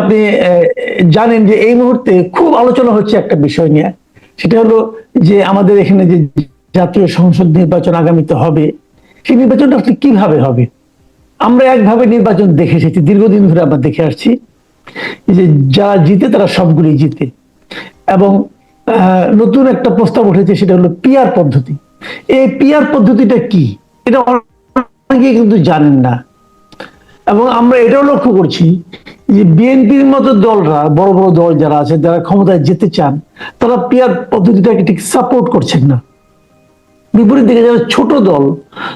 আপনি জানেন যে এই মুহূর্তে খুব আলোচনা হচ্ছে একটা বিষয় নিয়ে। সেটা হলো যে আমাদের এখানে যে জাতীয় সংসদ নির্বাচন আগামীতে হবে, সেই নির্বাচনটা আসলে কীভাবে হবে? আমরা একভাবে নির্বাচন দেখে এসেছি, দীর্ঘদিন ধরে আমরা দেখে আসছি যে যারা জিতে তারা সবগুলি জিতে। এবং নতুন একটা প্রস্তাব উঠেছে, সেটা হলো পিয়ার পদ্ধতি। এই পিয়ার পদ্ধতিটা কি? এটা অনেকে কিন্তু জানেন না। এবং আমরা এটাও লক্ষ্য করছি যে বিএনপির মতো দলরা, বড় বড় দল যারা আছে, যারা ক্ষমতায় যেতে চান, তারা পিয়ার পদ্ধতিটাকে ঠিক সাপোর্ট করছেন না। বিপরীত দিকে যারা ছোট দল,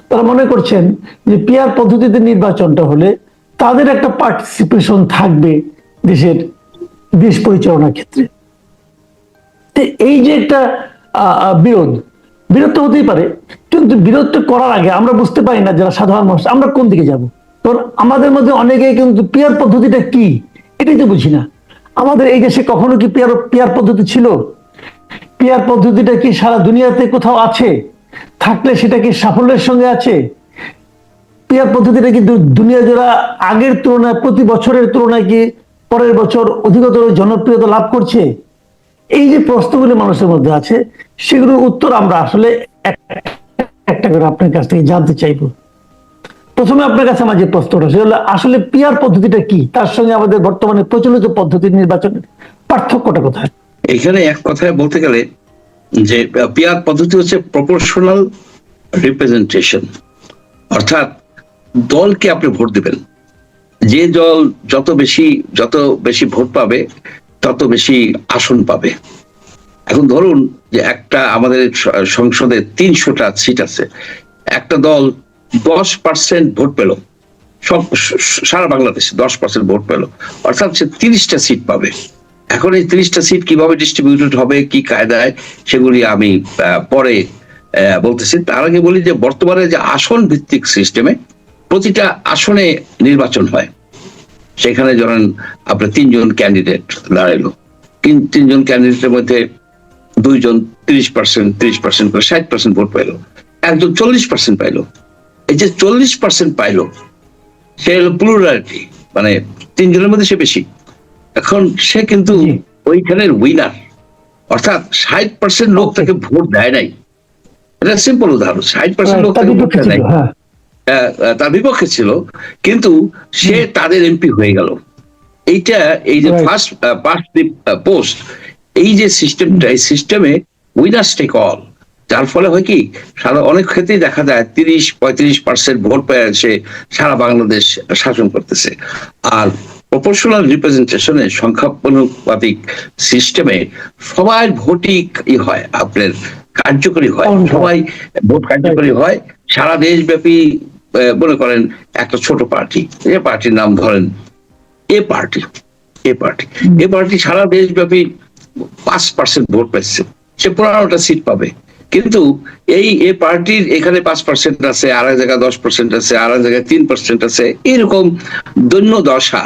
তারা মনে করছেন যে পিয়ার পদ্ধতিতে নির্বাচনটা হলে তাদের একটা পার্টিসিপেশন থাকবে দেশের দেশ পরিচালনার ক্ষেত্রে। এই যে একটা বিরোধ বিরোধ তো হতেই পারে, কিন্তু বিরোধটা করার আগে আমরা বুঝতে পারি না যারা সাধারণ মানুষ, আমরা কোন দিকে যাব? কারণ আমাদের মধ্যে অনেকে কিন্তু পিয়ার পদ্ধতিটা কি? এটাই তো বুঝি না। আমাদের এই দেশে কখনো কি পিয়ার পিয়ার পদ্ধতি ছিল? পিয়ার পদ্ধতিটা কি সারা দুনিয়াতে কোথাও আছে? থাকলে সেটা কি সাফল্যের সঙ্গে আছে? পিয়ার পদ্ধতিটা কিন্তু দুনিয়া যারা আগের তুলনায়, প্রতি বছরের তুলনায় কি পরের বছর অধিকতর জনপ্রিয়তা লাভ করছে? এই যে প্রশ্নগুলি মানুষের মধ্যে আছে, সেগুলোর উত্তর আমরা আসলে এক- একটা করে আপনার কাছ থেকে জানতে চাইব। প্রথমে আপনার কাছে আমার যে প্রশ্নটা, সেটা হলো, আসলে পিয়ার পদ্ধতিটা কি? তার সঙ্গে আমাদের বর্তমানে প্রচলিত পদ্ধতি নির্বাচনের পার্থক্যটা কোথায়? এখানে এক কথায় বলতে গেলে যে পিয়ার পদ্ধতি হচ্ছে প্রপোর্শনাল রিপ্রেজেন্টেশন অর্থাৎ দলকে আপনি ভোট দিবেন। যে দল যত বেশি যত বেশি ভোট পাবে, তত বেশি আসন পাবে। এখন ধরুন যে একটা আমাদের সংসদে তিনশোটা সিট আছে। একটা দল দশ পার্সেন্ট ভোট পেল। সব সারা বাংলাদেশে দশ পার্সেন্ট ভোট পেল। অর্থাৎ সে তিরিশটা সিট পাবে। এখন এই তিরিশটা সিট কীভাবে ডিস্ট্রিবিউটেড হবে, কি কায়দায়, সেগুলি আমি পরে বলতেছি। তার আগে বলি যে, বর্তমানে যে আসন ভিত্তিক সিস্টেমে প্রতিটা আসনে নির্বাচন হয়। সেখানে ধরেন আপনার তিনজন ক্যান্ডিডেট দাঁড়াইলো। তিন, তিনজন ক্যান্ডিডেটের মধ্যে দুইজন তিরিশ পার্সেন্ট তিরিশ পার্সেন্ট করে ষাট পার্সেন্ট ভোট পাইলো একজন চল্লিশ পার্সেন্ট পাইলো। এই যে চল্লিশ পার্সেন্ট পাইলো সে হলো প্লুরালিটি মানে তিনজনের মধ্যে সে বেশি। এখন সে কিন্তু ওইখানের উইনার অর্থাৎ ষাট পার্সেন্ট লোক তাকে ভোট দেয় নাই। এটা সিম্পল উদাহরণ ষাট পার্সেন্ট লোক তাকে ভোট দেয় নাই। হ্যাঁ। আহ, তার বিপক্ষে ছিল কিন্তু সে তাদের এমপি হয়ে গেল। এইটা এই যে ফার্স্ট পাস্ট পোস্ট এই যে সিস্টেমটা এই সিস্টেমে উইনার্স টেক অল যার ফলে হয় কি সারা অনেক ক্ষেত্রেই দেখা যায় তিরিশ পঁয়ত্রিশ পার্সেন্ট ভোট পেয়ে সে সারা বাংলাদেশ শাসন করতেছে। আর প্রপোর্শনাল রিপ্রেজেন্টেশনে সংখ্যানুপাতিক সিস্টেমে সবাই ভোটই হয় আপনার কার্যকরী হয়। সবাই ভোট কার্যকরী হয়। সারা দেশব্যাপী মনে করেন একটা ছোট পার্টি যে পার্টির নাম ধরেন A party A party. A party সারা দেশব্যাপী পাঁচ পার্সেন্ট ভোট পাচ্ছে। সে পনেরোটা সিট পাবে। কিন্তু এই এ পার্টির এখানে পাঁচ পার্সেন্ট আছে আর এক জায়গায় দশ পার্সেন্ট আছে আর এক জায়গায় তিন পার্সেন্ট আছে, এরকম দৈন্য দশা।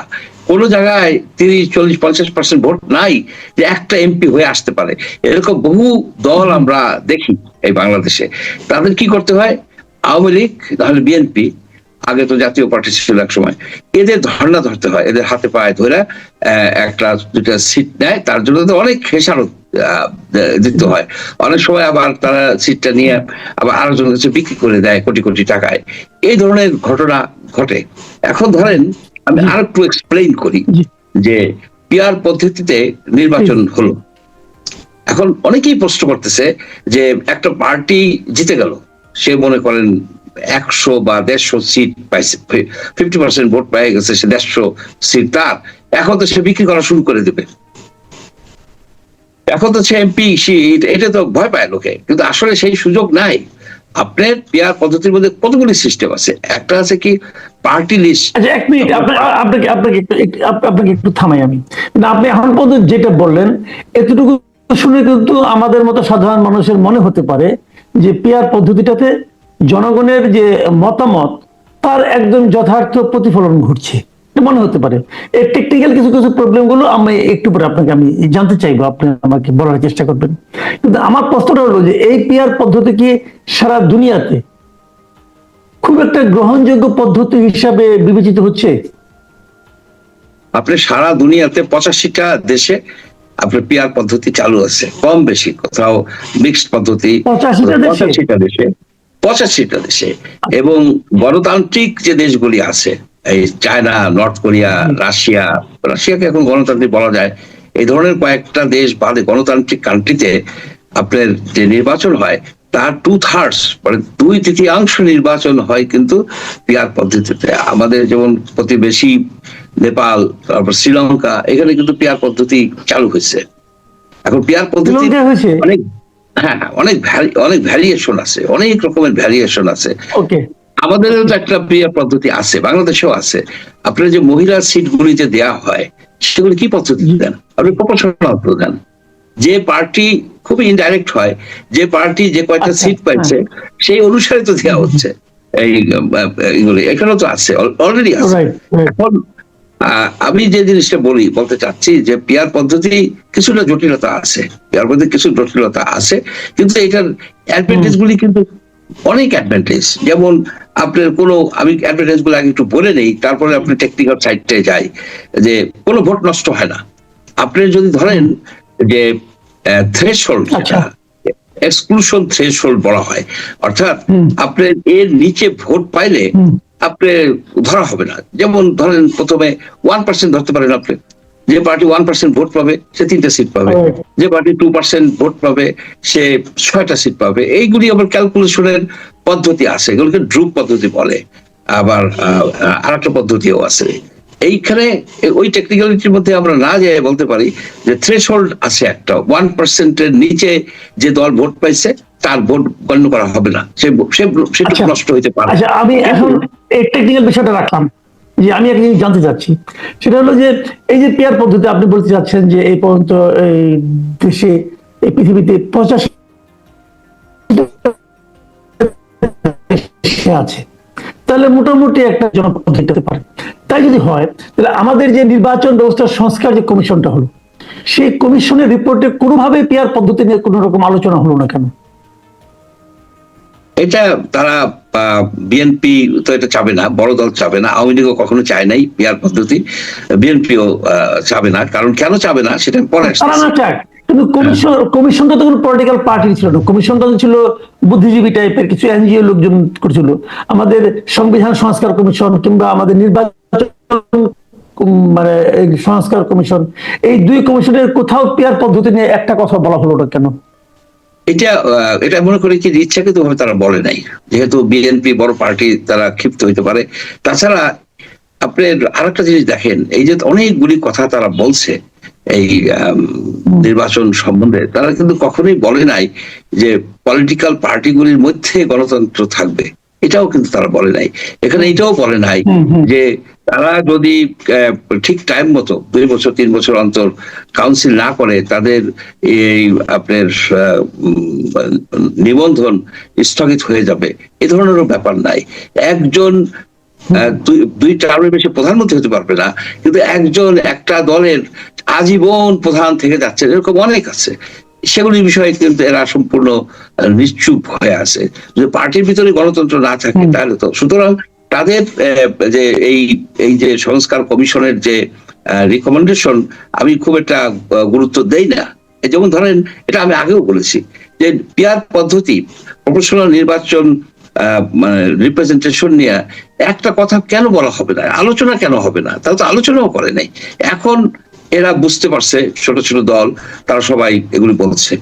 কোন জায়গায় তিরিশ, চল্লিশ, পঞ্চাশ পার্সেন্ট ভোট নাই যে একটা এমপি হয়ে আসতে পারে। এরকম বহু দল আমরা দেখি এই বাংলাদেশে। তাদের কি করতে হয়? আওয়ামী লীগ, তাহলে বিএনপি, আগে তো জাতীয় পার্টি ছিল এক সময়। এদের ধর্ণা ধরতে হয়, এদের হাতে পায়ে ধরে একটা দুটা সিট নেয়, তার জন্য তো অনেক খেসারত দিতে হয়। অনেক সময় আবার তারা সিটটা নিয়ে আবার আরেকজনের কাছে বিক্রি করে দেয় কোটি কোটি টাকায়। এই ধরনের ঘটনা ঘটে। এখন ধরেন আমি আর একটু এক্সপ্লেইন করি যে পিয়ার পদ্ধতিতে নির্বাচন হলো। এখন অনেকেই প্রশ্ন করতেছে যে একটা পার্টি জিতে গেল। সে মনে করেন একশো বা দেড়শো সিট পাইছে ফিফটি পার্সেন্ট ভোট পেয়ে গেছে সে দেড়শো সিট তার। এখন তো সে বিক্রি করা শুরু করে দেবে। এখন তো সে এমপি সিট এটা তো ভয় পায় লোকে। কিন্তু আসলে সেই সুযোগ নাই। আপনার পিয়ার পদ্ধতির মধ্যে কতগুলি সিস্টেম আছে? একটা আছে কি পার্টি লিস্ট আচ্ছা এক মিনিট আপনাকে আপনাকে আপনাকে একটু একটু- আপনাকে একটু থামাই আমি। আপনি এখন পর্যন্ত যেটা বললেন এতটুকু শুনে কিন্তু আমাদের মতো সাধারণ মানুষের মনে হতে পারে যে পেয়ার পদ্ধতিটাতে জনগণের যে মতামত তার একদম যথার্থ প্রতিফলন ঘটছে। এটা মনে হতে পারে। এই টেকনিক্যাল কিছু কিছু প্রবলেমগুলো আমি একটু পরে আপনাকে আমি জানতে চাইব আপনি আমাকে বলার চেষ্টা করবেন। কিন্তু আমার প্রশ্নটা হলো যে এই পেয়ার পদ্ধতি কি সারা দুনিয়াতে খুব একটা গ্রহণযোগ্য পদ্ধতি হিসাবে বিবেচিত হচ্ছে? আপনি সারা দুনিয়াতে পঁচাশিটা দেশে আপনার পিয়ার পদ্ধতি চালু আছে কম বেশি কোথাও মিক্সড পদ্ধতি। পঁচাশিটা দেশে। পঁচাশিটা দেশে। এবং গণতান্ত্রিক যে দেশগুলি আছে এই চায়না নর্থ কোরিয়া রাশিয়া রাশিয়াকে এখন গণতান্ত্রিক বলা যায়। এই ধরনের কয়েকটা দেশ বাদে গণতান্ত্রিক কান্ট্রিতে আপনার যে নির্বাচন হয় তার টু থার্ডস মানে দুই তৃতীয়াংশ নির্বাচন হয় কিন্তু পিয়ার পদ্ধতিতে। আমাদের যেমন প্রতিবেশী নেপাল তারপর শ্রীলঙ্কা এখানে কিন্তু পিয়ার পদ্ধতি চালু হয়েছে। এখন পিয়ার পদ্ধতি অনেক হ্যাঁ হ্যাঁ, অনেক অনেক ভ্যারিয়েশন আছে অনেক রকমের ভ্যারিয়েশন আছে। ওকে আমাদেরও তো একটা পিয়ার পদ্ধতি আছে বাংলাদেশেও আছে। আপনার যে মহিলা সিটগুলি যে দেওয়া হয় সেগুলি কি পদ্ধতি দেন? আপনি প্রপোর্শনাল দেন। যে পার্টি খুবই ইনডাইরেক্ট হয় যে পার্টি যে কয়টা আচ্ছা, সিট পাইছে সেই অনুসারে তো দেওয়া হচ্ছে। এই এখানেও তো আছে অলরেডি আছে। এখন আমি যে জিনিসটা বলি বলতে চাচ্ছি যে পিয়ার পদ্ধতি কিছুটা জটিলতা আছে। পিয়ার পদ্ধতি কিছু জটিলতা আছে কিন্তু এটার অ্যাডভান্টেজ গুলি কিন্তু অনেক অ্যাডভান্টেজ যেমন আপনার কোনো আমি অ্যাডভান্টেজগুলো আগে একটু বলে নেই তারপরে আপনি টেকনিক্যাল সাইডে যাই যে কোনো ভোট নষ্ট হয় না আপনি যদি ধরেন যে থ্রেশহোল্ড। এক্সক্লুশন থ্রেশহোল্ড বলা হয় অর্থাৎ হুম। আপনার এর নিচে ভোট পাইলে। আপনি ধরা হবে না যেমন ধরেন প্রথমে ওয়ান পার্সেন্ট ধরতে পারেন আপনি যে পার্টি ওয়ান পার্সেন্ট ভোট পাবে সে তিনটা সিট পাবে। যে পার্টি টু পার্সেন্ট ভোট পাবে সে ছয়টা সিট পাবে। এইগুলি আবার ক্যালকুলেশনের পদ্ধতি আছে। এগুলোকে ড্রুপ পদ্ধতি বলে। আবার আর একটা পদ্ধতিও আছে। এইখানে ওই টেকনিক্যালিটির মধ্যে আমরা না যাই বলতে পারি যে থ্রেশহোল্ড আছে একটা। ওয়ান পার্সেন্টের নিচে যে দল ভোট পাইছে তার ভোট গণ্য করা হবে না। সে সে সেটুকু আচ্ছা। নষ্ট হইতে পারে আচ্ছা আমি এখন এই টেকনিক্যাল বিষয়টা রাখলাম। যে আমি একটা জিনিস জানতে চাচ্ছি। সেটা হলো যে এই যে পেয়ার পদ্ধতি আপনি বলতে চাচ্ছেন যে এই পর্যন্ত, এই দেশে, এই পৃথিবীতে পঁচাশি আছে। তাহলে মোটামুটি একটা জনপদ্ধতি হতে পারে। তাই যদি হয়, তাহলে আমাদের যে নির্বাচন ব্যবস্থার সংস্কার যে কমিশনটা হলো, সেই কমিশনের রিপোর্টে কোনোভাবে পেয়ার পদ্ধতি নিয়ে কোনো রকম আলোচনা হলো না কেন? এটা তারা বিএনপি তো এটা চাবে না, বড় দল চাবে না, আওয়ামী লীগও কখনো চায় নাই পিয়ার পদ্ধতি বিএনপিও চাবে না, কারণ কেন চাবে না সেটা পরে কিন্তু কমিশন কমিশনটা তো কোনো পলিটিক্যাল পার্টি ছিল না কমিশনটা তো ছিল বুদ্ধিজীবী টাইপের কিছু এনজিও লোকজন করছিল। আমাদের সংবিধান সংস্কার কমিশন কিংবা আমাদের নির্বাচন মানে সংস্কার কমিশন এই দুই কমিশনের কোথাও পেয়ার পদ্ধতি নিয়ে একটা কথা বলা হলো না কেন? এটা এটা মনে করি কি ইচ্ছাকৃত ভাবে তারা বলে নাই। যেহেতু বিএনপি বড় পার্টি তারা ক্ষিপ্ত হইতে পারে। তাছাড়া আপনি আরেকটা জিনিস দেখেন, এই যে অনেকগুলি কথা তারা বলছে এই নির্বাচন সম্বন্ধে, তারা কিন্তু কখনোই বলে নাই যে পলিটিক্যাল পার্টিগুলির মধ্যে গণতন্ত্র থাকবে। এটাও কিন্তু তারা বলে নাই। এখানে এটাও বলে নাই। যে তারা যদি ঠিক টাইম মতো দুই বছর তিন বছর অন্তর কাউন্সিল না করে তাদের এই আপনার নিবন্ধন স্থগিত হয়ে যাবে এ ধরনেরও ব্যাপার নাই। একজন দুই- দুই টার্মের বেশি প্রধানমন্ত্রী হতে পারবে না কিন্তু একজন একটা দলের আজীবন প্রধান থেকে যাচ্ছে এরকম অনেক আছে। সেগুলির বিষয়ে কিন্তু এরা সম্পূর্ণ নিশ্চুপ হয়ে আছে। যদি পার্টির ভিতরে গণতন্ত্র না থাকে তাহলে তো সুতরাং তাদের যে এই এই যে সংস্কার কমিশনের যে রিকমেন্ডেশন আমি খুব একটা গুরুত্ব দেই না। যেমন ধরেন এটা আমি আগেও বলেছি যে পিয়ার পদ্ধতি প্রফেশনাল নির্বাচন রিপ্রেজেন্টেশন নিয়ে একটা কথা কেন বলা হবে না? আলোচনা কেন হবে না? তারা তো আলোচনাও করে নাই। এখন এরা বুঝতে পারছে ছোট ছোট দল তারা সবাই এগুলি বলছে।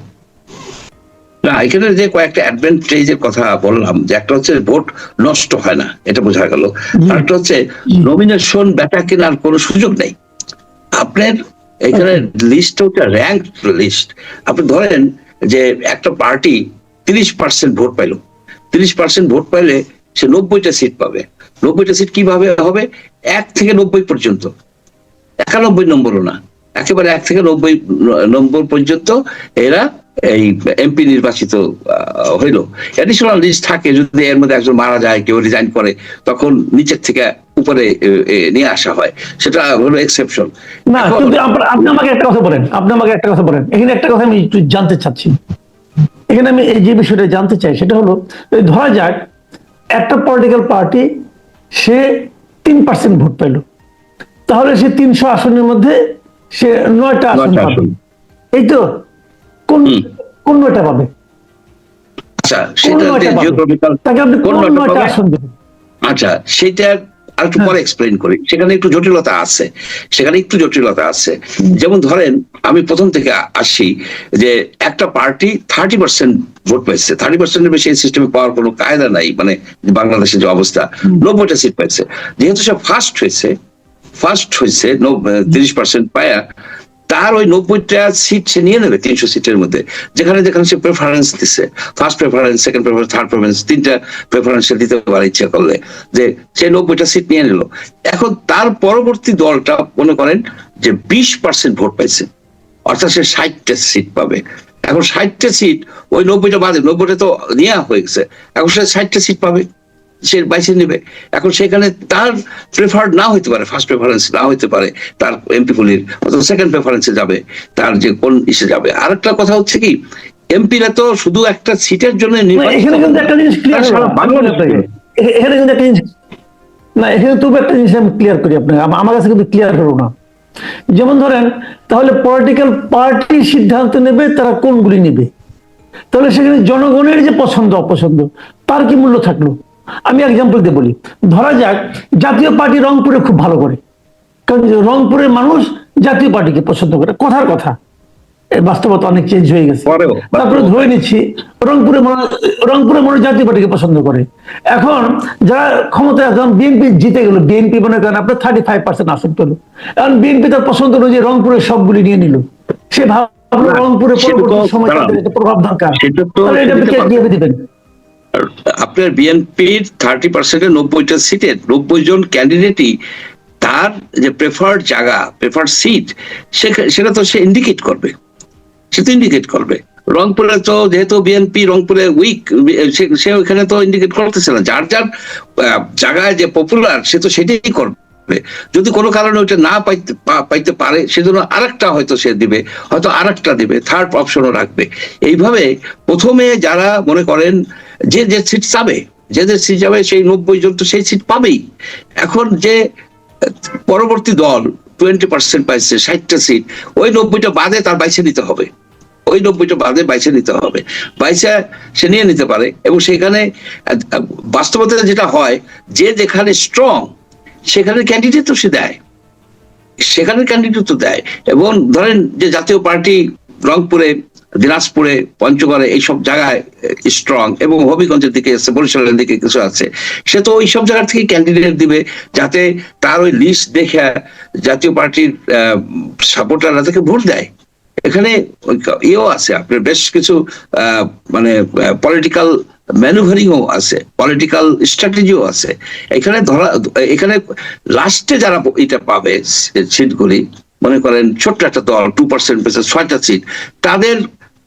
না এখানে যে কয়েকটা অ্যাডভান্টেজের কথা বললাম যে একটা হচ্ছে ভোট নষ্ট হয় না এটা বোঝা গেল। আরেকটা হচ্ছে। নমিনেশন বেটা কেনার কোনো সুযোগ নেই। আপনার এখানে লিস্ট হচ্ছে র্যাঙ্ক লিস্ট আপনি ধরেন যে একটা পার্টি তিরিশ পার্সেন্ট ভোট পাইলো। তিরিশ পার্সেন্ট ভোট পাইলে সে নব্বইটা সিট পাবে। নব্বইটা সিট কীভাবে হবে? এক থেকে নব্বই পর্যন্ত। একানব্বই নম্বরও না। একেবারে এক থেকে নব্বই নম্বর পর্যন্ত এরা এই এমপি নির্বাচিত হইল। অ্যাডিশনাল লিস্ট থাকে যদি এর মধ্যে একজন মারা যায় কেউ রিজাইন করে তখন নিচের থেকে উপরে নিয়ে আসা হয়। সেটা হলো এক্সেপশন না আপনি আমাকে একটা কথা বলেন আপনি আমাকে একটা কথা বলেন। এখানে একটা কথা আমি একটু জানতে চাচ্ছি। এখানে আমি এই যে বিষয়টা জানতে চাই সেটা হলো ধরা যাক একটা পলিটিক্যাল পার্টি সে তিন পার্সেন্ট ভোট পেল তাহলে সে তিনশো আসনের মধ্যে সে নয়টা আসন পাবে। এই তো? কোন কোন নয়টা পাবে? আচ্ছা সেটা আচ্ছা সেটা আর একটু পরে এক্সপ্লেন করি। সেখানে একটু জটিলতা আছে। সেখানে একটু জটিলতা আছে। যেমন ধরেন আমি প্রথম থেকে আসি যে একটা পার্টি থার্টি পার্সেন্ট ভোট পাইছে। থার্টি পার্সেন্টের বেশি এই সিস্টেমে পাওয়ার কোনো কায়দা নাই মানে বাংলাদেশের যে অবস্থা নব্বইটা সিট পাইছে। যেহেতু সে ফার্স্ট হয়েছে ফার্স্ট হয়েছে তিরিশ পার্সেন্ট পায়া, তার ওই নব্বইটা সিট সে নিয়ে নেবে, তিনশো সিটের মধ্যে। যেখানে যেখানে সে প্রেফারেন্স দিচ্ছে first preference second preference third preference তিনটা প্রেফারেন্স সে দিতে পারে ইচ্ছা করলে, যে সে নব্বইটা সিট নিয়ে নিল। এখন তার পরবর্তী দলটা মনে করেন যে বিশ পার্সেন্ট ভোট পাইছে। অর্থাৎ সে ষাটটা সিট পাবে। এখন ষাটটা সিট ওই নব্বইটা বাদে, নব্বইটা তো নেওয়া হয়ে গেছে। এখন সে ষাটটা সিট পাবে। সে বাইছে নেবে। এখন সেখানে তার প্রেফার্ড না হইতে পারে ফার্স্ট প্রেফারেন্স না হইতে পারে তার এমপি গুলির অথবা সেকেন্ড প্রেফারেন্সে যাবে তার যে কোন ইসে যাবে। আর একটা কথা হচ্ছে কি এমপিরা তো শুধু একটা সিটের জন্য। এখানে কিন্তু একটা জিনিস না এখানে তবু একটা জিনিস আমি ক্লিয়ার করি আপনাকে। আমার কাছে কিন্তু ক্লিয়ার হলো না। যেমন ধরেন তাহলে পলিটিক্যাল পার্টি সিদ্ধান্ত নেবে তারা কোনগুলি নেবে? তাহলে সেখানে জনগণের যে পছন্দ অপছন্দ তার কি মূল্য থাকল? আমি এক্সাম্পল দিয়ে বলি। ধরা যাক জাতীয় পার্টি রংপুরে খুব ভালো করে। কারণ রংপুরের মানুষ জাতীয় পার্টিকে পছন্দ করে। কথার কথা। বাস্তবতা অনেক চেঞ্জ হয়ে গেছে। তারপরে ধরে নিচ্ছি রংপুরে রংপুরে মানুষ জাতীয় পার্টিকে পছন্দ করে। এখন যারা ক্ষমতায় এখন বিএনপি জিতে গেল বিএনপি মনে করেন আপনার থার্টি ফাইভ পার্সেন্ট আসন পেল। এখন বিএনপি তার পছন্দ অনুযায়ী রংপুরের সবগুলি নিয়ে নিল। সে ভাবলো রংপুরে সময় প্রভাব দরকার। এটা দিবেন? আপনার বিএনপির থার্টি পার্সেন্টের নব্বইটা সিটে নব্বই জন ক্যান্ডিডেটই তার যে প্রেফার্ড জায়গা প্রেফার্ড সিট সেটা তো সে ইন্ডিকেট করবে। সে তো ইন্ডিকেট করবে। রংপুরে তো যেহেতু বিএনপি রংপুরে উইক সে ওখানে তো ইন্ডিকেট করতেছে না। যার যার জায়গায় যে পপুলার সে তো সেটাই করবে। যদি কোনো কারণে ওইটা না পাইতে পাইতে পারে, সেজন্য আরেকটা হয়তো সে দিবে, হয়তো আরেকটা দিবে থার্ড অপশনও রাখবে। এইভাবে প্রথমে যারা মনে করেন যে যে সিট চাবে, যে যে সিট যাবে, সেই নব্বই জন তো সেই সিট পাবেই। এখন যে পরবর্তী দল টোয়েন্টি পার্সেন্ট পাইছে, ষাটটা সিট ওই নব্বইটা বাদে তার বাইছে নিতে হবে। ওই নব্বইটা বাদে বাইছে নিতে হবে। বাইসে সে নিয়ে নিতে পারে। এবং সেখানে বাস্তবতা যেটা হয়, যে যেখানে স্ট্রং সেখানে ক্যান্ডিডেট তো সে দেয়। সেখানে ক্যান্ডিডেট তো দেয়। এবং ধরেন যে জাতীয় পার্টি রংপুরে দিনাজপুরে, পঞ্চগড়ে এইসব জায়গায় স্ট্রং এবং হবিগঞ্জের দিকে আছে বরিশালের দিকে কিছু আছে। সে তো ওই সব জায়গা থেকে ক্যান্ডিডেট দিবে যাতে তার ওই লিস্ট দেখে জাতীয় পার্টির সাপোর্টাররা তাকে ভোট দেয়। এখানে ইয়েও আছে আপনার বেশ কিছু মানে পলিটিক্যাল ম্যানুভারিংও আছে পলিটিক্যাল স্ট্র্যাটেজিও আছে। এখানে ধরা, এখানে লাস্টে যারা এটা পাবে সিটগুলি, মনে করেন ছোট্ট একটা দল টু পার্সেন্ট পেয়েছে ছয়টা সিট তাদের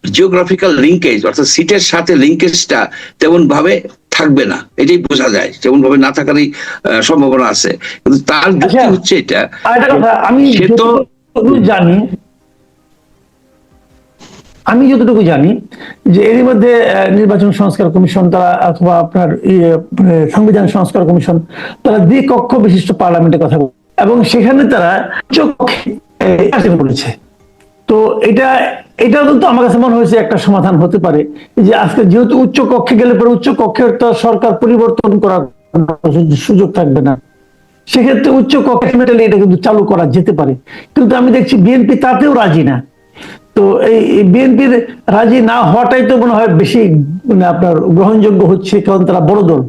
জিওগ্রাফিক্যাল লিঙ্কেজ অর্থাৎ সিটের সাথে লিঙ্কেজটা তেমন ভাবে থাকবে না। এটাই বোঝা যায় তেমন ভাবে না থাকারই সম্ভাবনা আছে। কিন্তু তার যুক্তি আচ্ছা। হচ্ছে এটা। আমি সে তো জানি আমি যতটুকু জানি যে এরই মধ্যে নির্বাচন সংস্কার কমিশন তারা অথবা আপনার ইয়ে, মানে সংবিধান সংস্কার কমিশন তারা দ্বিকক্ষ বিশিষ্ট পার্লামেন্টের কথা এবং সেখানে তারা চোখ বলেছে। তো এটা এটা কিন্তু আমার কাছে মনে হয়েছে একটা সমাধান হতে পারে। যে আজকে যেহেতু উচ্চ কক্ষে গেলে পরে উচ্চ কক্ষের তো সরকার পরিবর্তন করার সুযোগ থাকবে না। সেক্ষেত্রে উচ্চ কক্ষে এটা কিন্তু চালু করা যেতে পারে। কিন্তু আমি দেখছি বিএনপি তাতেও রাজি না। তো এই বিএনপির রাজি না হওয়াটাই তো মনে হয় বেশি মানে আপনার গ্রহণযোগ্য হচ্ছে কারণ তারা বড় দল।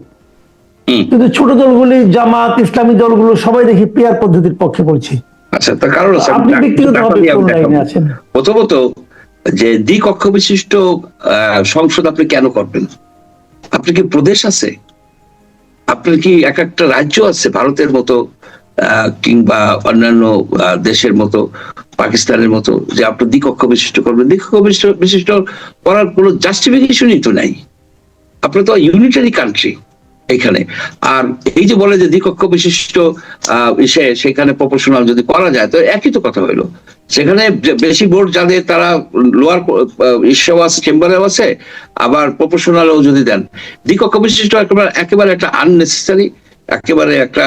কিন্তু ছোট দলগুলি জামাত ইসলামী দলগুলো সবাই দেখি পেয়ার পদ্ধতির পক্ষে বলছে। আচ্ছা তার কারণ আপনি ব্যক্তিগতভাবে কোন লাইনে আছেন? প্রথমত যে দ্বিকক্ষ বিশিষ্ট সংসদ আপনি কেন করবেন? আপনি কি প্রদেশ আছে? আপনার কি এক একটা রাজ্য আছে ভারতের মতো কিংবা অন্যান্য দেশের মতো, পাকিস্তানের মতো, যে আপনি দ্বিকক্ষ বিশিষ্ট করবেন? দ্বিকক্ষ বিশিষ্ট বিশিষ্ট করার কোনো জাস্টিফিকেশনই তো নাই। আপনার তো ইউনিটারি কান্ট্রি এখানে। আর এই যে বলে যে দ্বিকক্ষ বিশিষ্ট সেখানে প্রপোর্শনাল যদি করা যায়, তো একই তো কথা হইল। সেখানে বেশি ভোট যাদের, তারা লোয়ার ইস্যু আছে চেম্বারেও আছে, আবার প্রপোর্শনালও যদি দেন। দ্বিকক্ষ বিশিষ্ট একেবারে একেবারে একটা আননেসেসারি একেবারে একটা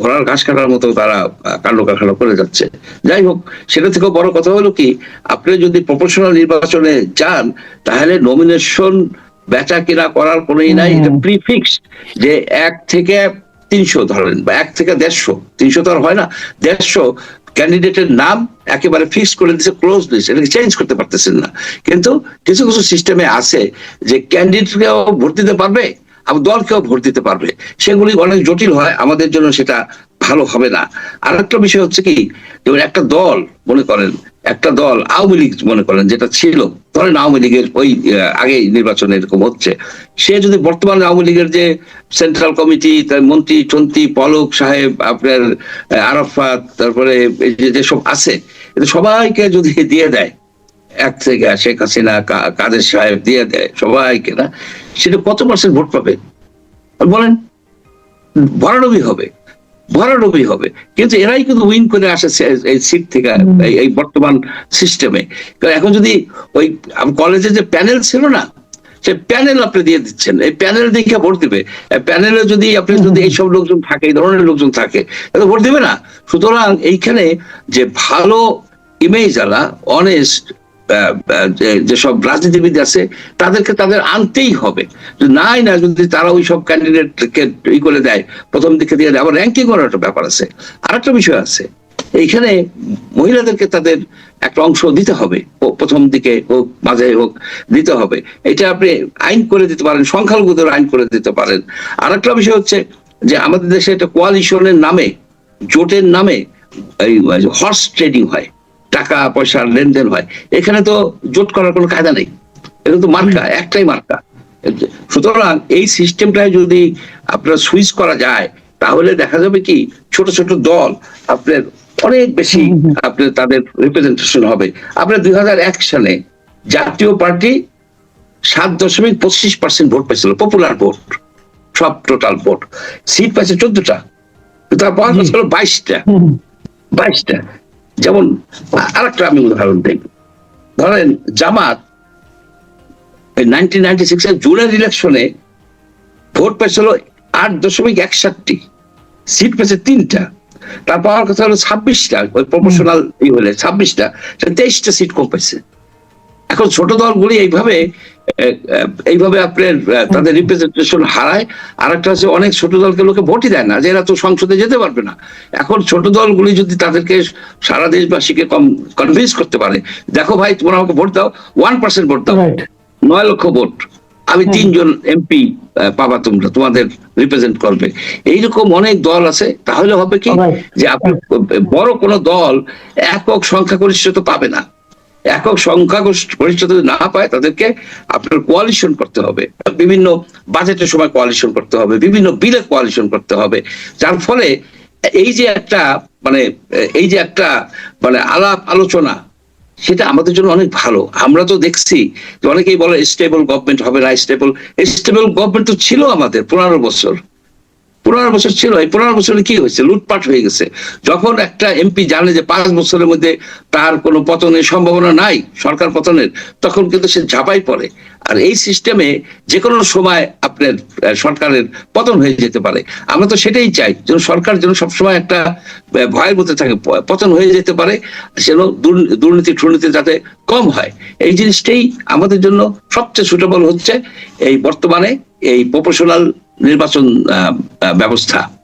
ঘোড়ার ঘাস কাটার মতো তারা কাণ্ড কারখানা করে যাচ্ছে। যাই হোক, সেটা থেকেও বড় কথা হলো কি, আপনি যদি প্রপোর্শনাল নির্বাচনে যান, তাহলে নমিনেশন বেচা কিনা করার কোনোই নাই এটা প্রিফিক্স যে এক থেকে তিনশো ধরেন বা এক থেকে দেড়শো তিনশো তো আর হয় না দেড়শো ক্যান্ডিডেটের নাম একেবারে ফিক্স করে দিচ্ছে ক্লোজ লিস্ট এটাকে চেঞ্জ করতে পারতেছেন না। কিন্তু কিছু কিছু সিস্টেমে আছে যে ক্যান্ডিডেটকেও ভোট দিতে পারবে আবার দলকেও ভোট দিতে পারবে। সেগুলি অনেক জটিল হয় আমাদের জন্য সেটা ভালো হবে না। আর একটা বিষয় হচ্ছে কি, যেমন একটা দল মনে করেন, একটা দল আওয়ামী লীগ মনে করেন, যেটা ছিল, ধরেন আওয়ামী লীগের ওই আগে নির্বাচনে এরকম হচ্ছে, সে যদি বর্তমানে আওয়ামী লীগের যে সেন্ট্রাল কমিটি তার মন্ত্রী টন্ত্রী পলক সাহেব, আপনার আরাফাত, তারপরে যেসব আছে, এদের সবাইকে যদি দিয়ে দেয়, এক থেকে শেখ হাসিনা কাদের সাহেব দিয়ে দেয়, সবাইকে না, সেটা কত পার্সেন্ট ভোট পাবে? বলেন ভরাডবি হবে। ভরাডবি হবে। কিন্তু এরাই কিন্তু উইন করে আসেছে এই সিট থেকে এই বর্তমান সিস্টেমে এখন যদি ওই কলেজে যে প্যানেল ছিল না সে প্যানেল আপনি দিয়ে দিচ্ছেন। এই প্যানেল দেখে ভোট দিবে। প্যানেলে যদি আপনি যদি এইসব লোকজন থাকে এই ধরনের লোকজন থাকে তাহলে ভোট দিবে না। সুতরাং এইখানে যে ভালো ইমেজ আলা অনেস্ট যেসব রাজনীতিবিদ আছে, তাদেরকে তাদের আনতেই হবে। নাই, না, যদি তারা ওই সব ক্যান্ডিডেটকে ই করে দেয়, প্রথম দিকে দিয়ে আবার র্যাঙ্কিং করার একটা ব্যাপার আছে। আর একটা বিষয় আছে, এইখানে মহিলাদেরকে তাদের একটা অংশ দিতে হবে। প্রথম দিকে হোক, মাঝে হোক, দিতে হবে। এটা আপনি আইন করে দিতে পারেন, সংখ্যালঘুদের আইন করে দিতে পারেন। আর একটা বিষয় হচ্ছে যে, আমাদের দেশে একটা কোয়ালিশনের নামে, জোটের নামে এই হর্স ট্রেডিং হয়। টাকা পয়সার লেনদেন হয়। এখানে তো জোট করার কোনো কায়দা নেই। এটা তো মার্কা একটাই মার্কা। সুতরাং এই সিস্টেমটায় যদি আপনার সুইচ করা যায় তাহলে দেখা যাবে কি ছোট ছোট দল আপনার অনেক বেশি আপনার তাদের রিপ্রেজেন্টেশন হবে। আপনার দুই এক সালে জাতীয় পার্টি সাত দশমিক পঁচিশ পার্সেন্ট ভোট পেয়েছিল পপুলার ভোট সব টোটাল ভোট। সিট পাইছে চোদ্দটা তার পাওয়ার কথা হলো বাইশটা। বাইশটা। যেমন আর একটা আমি উদাহরণ দেব ধরেন জামাত নাইনটিন নাইনটি সিক্স এর জুনের ইলেকশনে ভোট পেয়েছিল আট দশমিক একষাটটি সিট পেয়েছে তিনটা। তার পাওয়ার কথা হলো ছাব্বিশটা ওই প্রমোশনাল ই হলে ছাব্বিশটা তেইশটা সিট কম পেয়েছে। এখন ছোট দলগুলি এইভাবে এইভাবে আপনার তাদের রিপ্রেজেন্টেশন হারায়। আর একটা হচ্ছে অনেক ছোট দলকে লোকে ভোটই দেয় না যে এরা তো সংসদে যেতে পারবে না। এখন ছোট দলগুলি যদি তাদেরকে সারা দেশবাসীকে কম কনভিন্স করতে পারে দেখো ভাই তোমরা আমাকে ভোট দাও ওয়ান পার্সেন্ট ভোট দাও। নয় লক্ষ ভোট। আমি তিনজন এমপি পাবা তোমরা তোমাদের রিপ্রেজেন্ট করবে। এইরকম অনেক দল আছে তাহলে হবে কি? যে আপনি বড় কোন দল একক সংখ্যাগরিষ্ঠতা পাবে না। একক যদি না পায়, তাদেরকে আপনার কোয়ালিশন করতে হবে। বিভিন্ন বাজেটের সময় কোয়ালিশন করতে হবে, বিভিন্ন বিলে কোয়ালিশন করতে হবে। যার ফলে এই যে একটা মানে এই যে একটা মানে আলাপ আলোচনা, সেটা আমাদের জন্য অনেক ভালো। আমরা তো দেখছি অনেকেই বলে স্টেবল গভর্নমেন্ট হবে না স্টেবল স্টেবল গভর্নমেন্ট তো ছিল আমাদের পনেরো বছর। পনেরো বছর ছিল, এই পনেরো বছরে কি হয়েছে? লুটপাট হয়ে গেছে। যখন একটা এমপি জানে যে পাঁচ বছরের মধ্যে তার কোনো পতনের সম্ভাবনা নাই, সরকার পতনের, তখন কিন্তু সে ঝাঁপাই পড়ে। আর এই সিস্টেমে যে কোনো সময় আপনার সরকারের পতন হয়ে যেতে পারে। আমরা তো সেটাই চাই, যেন সরকার যেন সবসময় একটা ভয়ের মধ্যে থাকে পতন হয়ে যেতে পারে, যেন দুর্নী- দুর্নীতি টুর্নীতি যাতে কম হয়। এই জিনিসটাই আমাদের জন্য সবচেয়ে সুটেবল হচ্ছে এই বর্তমানে এই প্রফেশনাল নির্বাচন ব্যবস্থা।